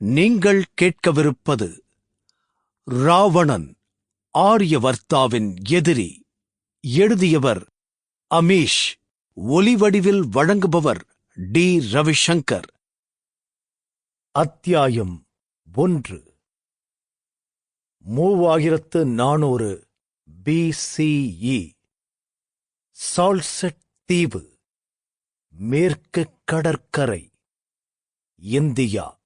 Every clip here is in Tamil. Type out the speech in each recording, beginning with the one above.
நீங்கள் கேட்கவிருப்பது ராவணன் ஆரியவர்த்தாவின் எதிரி. எழுதியவர் அமீஷ். ஒலிவடிவில் வழங்குபவர் டி. ரவிசங்கர். அத்தியாயம் ஒன்று. மூவாயிரத்து நானூறு பிசிஇ சால்செட் தீவு மேற்கு கடற்கரை இந்தியா.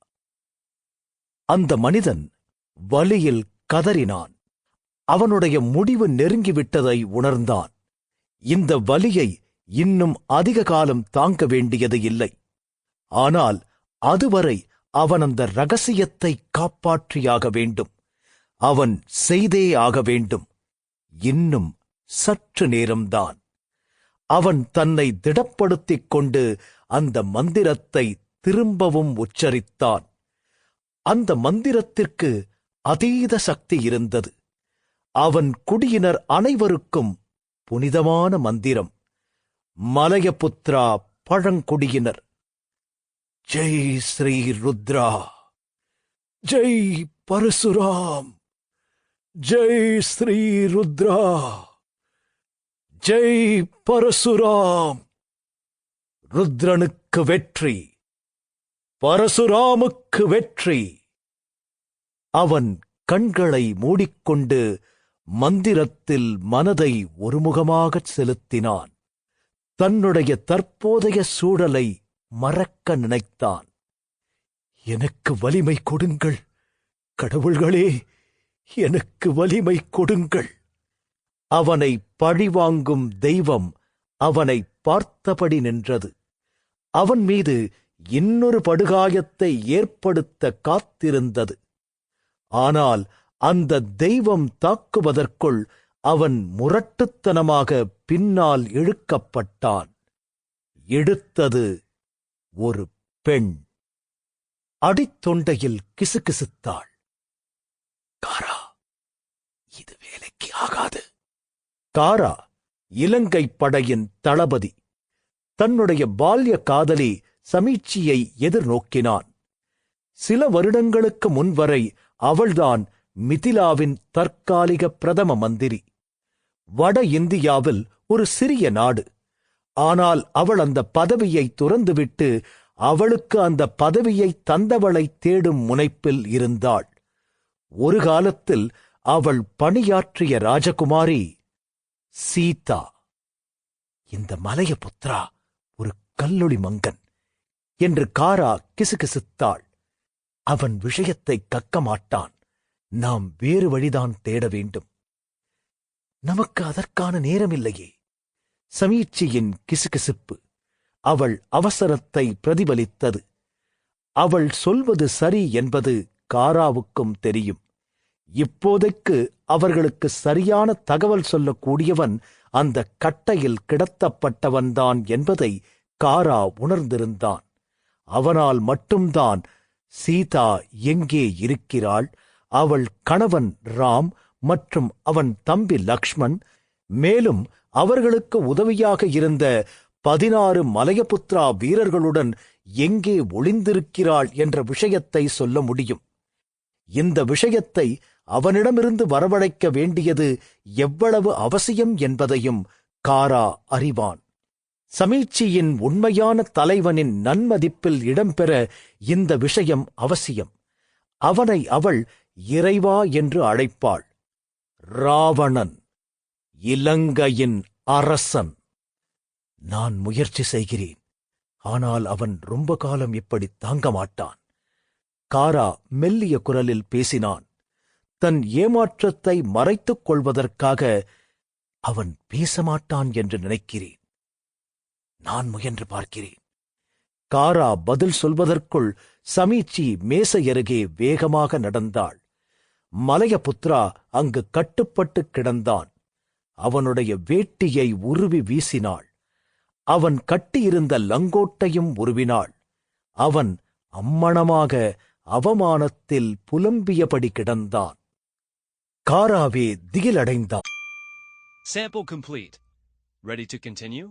அந்த மனிதன் வலியில் கதறினான். அவனுடைய முடிவு நெருங்கிவிட்டதை உணர்ந்தான். இந்த வலியை இன்னும் அதிக காலம் தாங்க வேண்டியது இல்லை. ஆனால் அதுவரை அவன் அந்த ரகசியத்தை காப்பாற்றியாக வேண்டும். அவன் செய்தே ஆக வேண்டும். இன்னும் சற்று நேரம்தான். அவன் தன்னை திடப்படுத்திக் கொண்டு அந்த மந்திரத்தை திரும்பவும் உச்சரித்தான். அந்த மந்திரத்திற்கு அதீத சக்தி இருந்தது. அவன் குடியினர் அனைவருக்கும் புனிதமான மந்திரம். மலயபுத்ரா பழங்குடியினர். ஜெய் ஸ்ரீ ருத்ரா! ஜெய் பரசுராம்! ஜெய் ஸ்ரீ ருத்ரா! ஜெய் பரசுராம்! ருத்ரனுக்கு வெற்றி. பரசுராமுக்கு வெற்றி. அவன் கண்களை மூடிக்கொண்டு மந்திரத்தில் மனதை ஒருமுகமாகச் செலுத்தினான். தன்னுடைய தற்போதைய சூழலை மறக்க நினைத்தான். எனக்கு வலிமை கொடுங்கள் கடவுள்களே எனக்கு வலிமை கொடுங்கள். அவனை பழிவாங்கும் தெய்வம் அவனை பார்த்தபடி நின்றது. அவன் மீது இன்னொரு படுகாயத்தை ஏற்படுத்த காத்திருந்தது. ஆனால் அந்த தெய்வம் தாக்குவதற்குள் அவன் முரட்டுத்தனமாக பின்னால் இழுக்கப்பட்டான். எடுத்தது ஒரு பெண். அடித்தொண்டையில் கிசுகிசுத்தாள். காரா இது வேலைக்கு ஆகாது. காரா இலங்கை படையின் தளபதி. தன்னுடைய பால்ய காதலி சமீட்சியை எதிர்நோக்கினான். சில வருடங்களுக்கு முன்வரை அவள்தான் மிதிலாவின் தற்காலிக பிரதம மந்திரி. வட இந்தியாவில் ஒரு சிறிய நாடு. ஆனால் அவள் அந்த பதவியை துறந்துவிட்டு அவளுக்கு அந்த பதவியை தந்தவளை தேடும் முனைப்பில் இருந்தாள். ஒரு காலத்தில் அவள் பணியாற்றிய ராஜகுமாரி சீதா இந்த மலைய புத்ரா ஒரு கல்லொளி மங்கன். என்று காரா கிசுகிசுத்தாள். அவன் விஷயத்தை கக்க மாட்டான். நாம் வேறு வழிதான் தேட வேண்டும். நமக்கு அதற்கான நேரமில்லையே. சமீட்சியின் கிசுகிசுப்பு. அவள் அவசரத்தை பிரதிபலித்தது. அவள் சொல்வது சரி என்பது காராவுக்கும் தெரியும். இப்போதைக்கு அவர்களுக்கு சரியான தகவல் சொல்லக்கூடியவன் அந்த கட்டையில் கிடத்தப்பட்டவன்தான் என்பதை காரா உணர்ந்திருந்தான். அவனால் மட்டும்தான் சீதா எங்கே இருக்கிறாள்? அவள் கணவன் ராம் மற்றும் அவன் தம்பி லக்ஷ்மண். மேலும் அவர்களுக்கு உதவியாக இருந்த பதினாறு மலையபுத்ரா வீரர்களுடன் எங்கே ஒளிந்திருக்கிறாள் என்ற விஷயத்தை சொல்ல முடியும். இந்த விஷயத்தை அவனிடமிருந்து வரவழைக்க வேண்டியது எவ்வளவு அவசியம் என்பதையும் காரா அறிவான். சமீட்சியின் உண்மையான தலைவனின் நன்மதிப்பில் இடம்பெற இந்த விஷயம் அவசியம். அவனை அவள் இறைவா என்று அழைப்பாள். ராவணன் இலங்கையின் அரசன். நான் முயற்சி செய்கிறேன். ஆனால் அவன் ரொம்ப காலம் இப்படி தாங்க மாட்டான். காரா மெல்லிய குரலில் பேசினான். தன் ஏமாற்றத்தை மறைத்துக் கொள்வதற்காக அவன் பேசமாட்டான் என்று நினைக்கிறேன். நான் முயன்று பார்க்கிறேன். காரா பதில் சொல்வதற்குள் சமீச்சி மேசையருகே வேகமாக நடந்தாள். மலையபுத்ரா அங்கு கட்டுப்பட்டு கிடந்தான். அவனுடைய வேட்டியை உருவி வீசினாள். அவன் கட்டியிருந்த லங்கோட்டையும் உருவினாள். அவன் அம்மணமாக அவமானத்தில் புலம்பியபடி கிடந்தான். காராவே திகிலடைந்தான். Sample complete. Ready to continue?